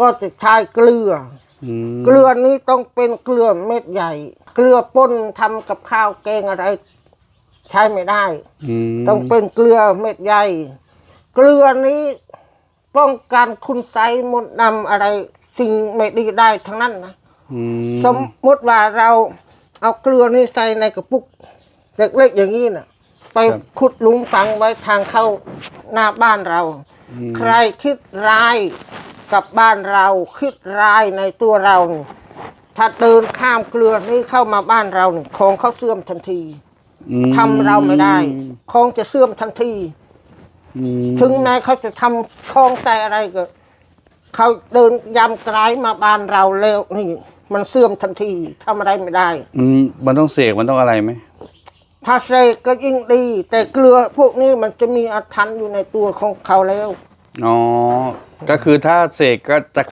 ก็จะใช้เกลืออืมเกลือนี้ต้องเป็นเกลือเม็ดใหญ่ เกลือป่นทำกับข้าวแกงอะไร ใช้ไม่ได้อืมต้องเป็นเกลือเม็ดใหญ่ เกลือนี้ป้องกันคุณไสยมนต์นำอะไร สิ่งไม่ดีได้ทั้งนั้นนะ อืมสมมติว่าเราเอาเกลือนี้ใส่ในกระปุกเล็กๆอย่างนี้นะไปขุดหลุมฝังไว้ทางเข้าหน้าบ้านเรา อืม ใครคิดร้าย กับบ้านเราคิดร้ายในตัวเรานี่ถ้าเดินข้ามเกลือนี้เข้ามาบ้านเรานี่ของเขาเสื่อมทันทีอืมทำเราไม่ได้ของจะเสื่อมทันทีอืมถึงแม้เขาจะทำคลองใจอะไรก็เขาเดินยำกลายมาบ้านเราแล้วนี่ มันเสื่อมทันทีทำอะไรไม่ได้ อืมมันต้องเสกมันต้องอะไรไหมถ้าเสกก็ยิ่งดี แต่เกลือพวกนี้มันจะมีอาถรรพ์อยู่ในตัวของเขาแล้วอ๋อ ก็คือถ้าเสกก็จะ